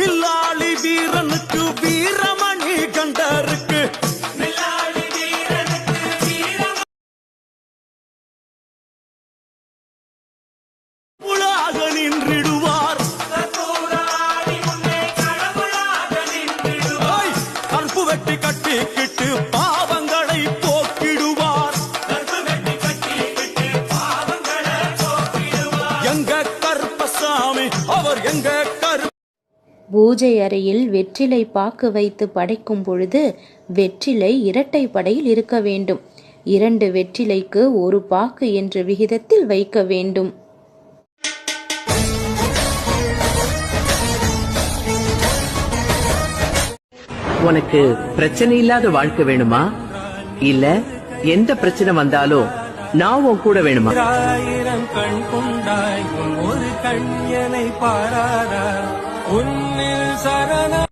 வில்லாளி வீரனுக்கு வீரமணி கண்டருக்கு. நின்றிடுவார். கற்பு வெட்டி கட்டிக்கிட்டு பாவங்களை போக்கிடுவார். எங்க கருப்பசாமி அவர் எங்க பூஜை அறையில் வெற்றிலை பாக்கு வைத்து படைக்கும் பொழுது வெற்றிலை இரட்டை படையில் இருக்க வேண்டும். இரண்டு வெற்றிலைக்கு ஒரு பாக்கு என்ற விகிதத்தில் வைக்க வேண்டும். உனக்கு பிரச்சனை இல்லாத வாழ்க்கை வேணுமா? இல்ல எந்த பிரச்சனை வந்தாலும் நான் உன் கூட வேணுமா? ஆயிரம் கண் கொண்டாய் ஒரு கண்யனை பாராதா? உன்னில் சரண